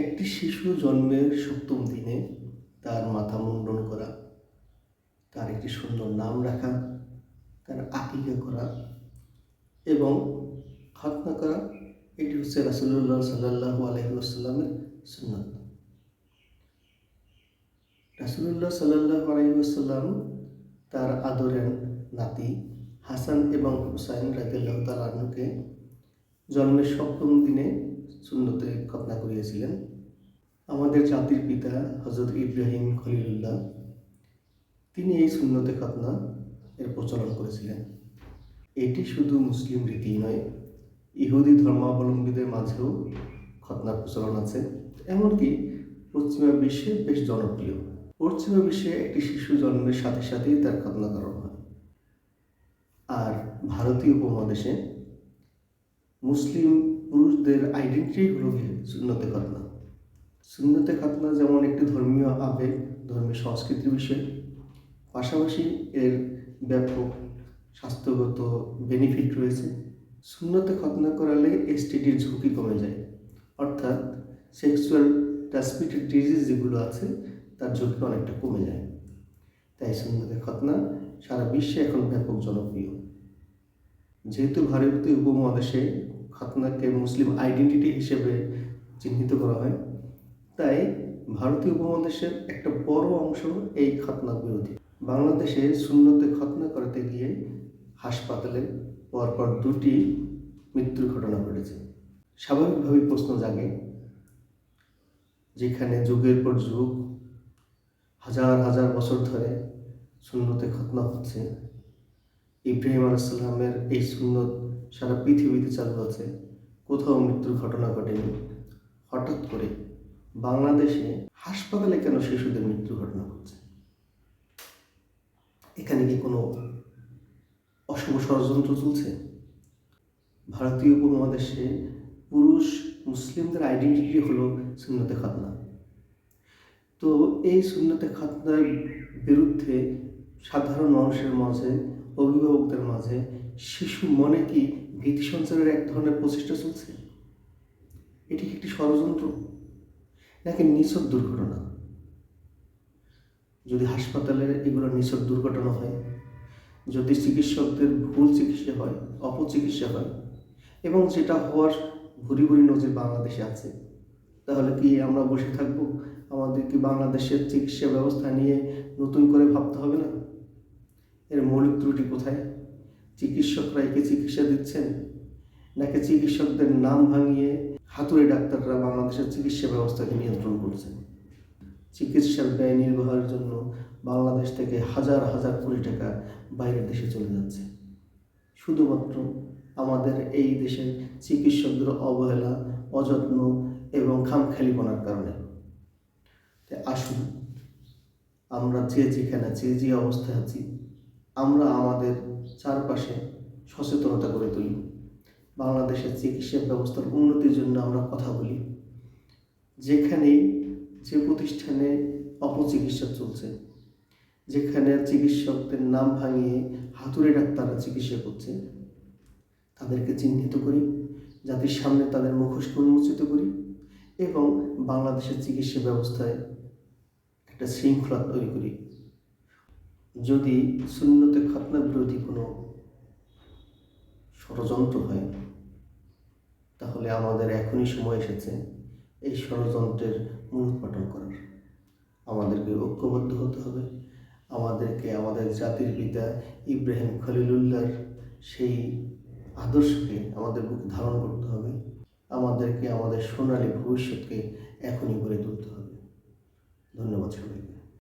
একটি শিশু জন্মের সপ্তম দিনে তার মাথা মুন্ডন করা, তার একটি সুন্দর নাম রাখা, তার আকিকা করা এবং খতনা করা, এটি হচ্ছে রাসুল্লাহ সাল্লাহ আলহিউসাল্লামের সুন্নত। রাসুল্লাহ সাল্লাহ আলহিউসাল্লাম তার আদরের নাতি হাসান এবং হুসাইন রাজিয়াল্লাহ তালকে জন্মের সপ্তম দিনে সুন্নতে খতনা করিয়েছিলেন। আমাদের জাতির পিতা হজরত ইব্রাহিম খলিলুল্লাহ, তিনি এই সুন্নতে খতনা এর প্রচলন করেছিলেন। এটি শুধু মুসলিম রীতি নয়, ইহুদি ধর্মাবলম্বীদের মাঝেও খতনার প্রচলন আছে। এমনকি পশ্চিমা বিশ্বে বেশ জনপ্রিয়। পশ্চিমা বিশ্বে একটি শিশু জন্মের সাথে সাথেই তার খতনা করানো হয়। আর ভারতীয় উপমহাদেশে মুসলিম পুরুষদের আইডেন্টিটি হলো সুন্নতে খতনা। সুন্নতে খাতনা যেমন একটি ধর্মীয় আবেগ, ধর্মীয় সংস্কৃতির বিষয়, পাশাপাশি এর ব্যাপক স্বাস্থ্যগত বেনিফিট রয়েছে। শূন্যতে খতনা করালে এসটিডির ঝুঁকি কমে যায়। অর্থাৎ সেক্সুয়াল ট্রান্সমিটেড ডিজিজ যেগুলো আছে, তার ঝুঁকি অনেকটা কমে যায়। তাই শূন্যতে খতনা সারা বিশ্বে এখন ব্যাপক জনপ্রিয়। যেহেতু ভারতীয় উপমহাদেশে খতনাকে মুসলিম আইডেন্টিটি হিসেবে চিহ্নিত করা হয় তাই ভারতীয় উপমহাদেশের একটা বড় অংশ এই খতনা বিরোধী। বাংলাদেশে শূন্যতে খতনা করতে গিয়ে হাসপাতালে পরপর দুটি মৃত্যুর ঘটনা ঘটেছে। স্বাভাবিকভাবেই প্রশ্ন জাগে, যেখানে যুগের পর যুগ, হাজার হাজার বছর ধরে শূন্যতে খতনা হচ্ছে। ইব্রাহিম আলাইসাল্লামের এই সুন্নত সারা পৃথিবীতে চালু আছে। কোথাও মৃত্যুর ঘটনা ঘটেনি। হঠাৎ করে বাংলাদেশে হাসপাতালে কেন শিশুদের মৃত্যু ঘটনা ঘটছে? এখানে কি কোনো অশুভ ষড়যন্ত্র চলছে? ভারতীয় উপমহাদেশে পুরুষ মুসলিমদের আইডেন্টিটি হলো সুন্নতে খাতনা। তো এই সুন্নতে খাতনার বিরুদ্ধে সাধারণ মানুষের মাঝে, অভিভাবকদের মাঝে শিশু মনে কি ভীতি সঞ্চারের এক ধরনের প্রচেষ্টা চলছে? এটি একটি ষড়যন্ত্র? নাকি নিছক দুর্ঘটনা? যদি হাসপাতালে এগুলো নিছক দুর্ঘটনা হয়, যদি চিকিৎসকদের ভুল চিকিৎসা হয়, অপচিকিৎসা হয়, এবং যেটা হওয়ার ভুরি ভুরি নজির বাংলাদেশে আছে, তাহলে কি আমরা বসে থাকব? আমাদের কি বাংলাদেশের চিকিৎসা ব্যবস্থা নিয়ে নতুন করে ভাবতে হবে না? এর মৌলিক ত্রুটি কোথায়? চিকিৎসকরা একে চিকিৎসা দিচ্ছেন? নাকি চিকিৎসকদের নাম ভাঙিয়ে হাতুড়ে ডাক্তাররা বাংলাদেশের চিকিৎসা ব্যবস্থাকে নিয়ন্ত্রণ করছেন। চিকিৎসার ব্যয় নির্বাহের জন্য বাংলাদেশ থেকে হাজার হাজার কোটি টাকা বাইরের দেশে চলে যাচ্ছে। শুধুমাত্র আমাদের এই দেশের চিকিৎসকদের অবহেলা, অযত্ন এবং খামখেয়ালিপনার কারণে। আসুন, আমরা যে যেখানে যে যে অবস্থায় আছি, আমরা আমাদের চারপাশে সচেতনতা করে তুলি। বাংলাদেশের চিকিৎসা ব্যবস্থার উন্নতির জন্য আমরা কথা বলি। যেখানে যে প্রতিষ্ঠানে অপচিকিৎসা চলছে, যেখানে চিকিৎসকদের নাম ভাঙিয়ে হাতুড়ে ডাক্তাররা চিকিৎসা করছে, তাদেরকে চিহ্নিত করি জাতির সামনে তাদের মুখোশ উন্মোচিত করি এবং বাংলাদেশের চিকিৎসা ব্যবস্থায় একটা শৃঙ্খলা তৈরি করি। যদি শূন্যতে খাতনা বিরোধী কোনো ষড়যন্ত্র হয় তাহলে আমাদের এখনই সময় এসেছে এই ষড়যন্ত্রের মূলোৎপাটন করার। আমাদেরকে ঐক্যবদ্ধ হতে হবে। আমাদেরকে, আমাদের জাতির পিতা ইব্রাহিম খলিলুল্লাহর সেই আদর্শকে আমাদের বুকে ধারণ করতে হবে। আমাদেরকে, আমাদের সোনালী ভবিষ্যৎকে এখনই গড়ে তুলতে হবে। ধন্যবাদ সবাইকে।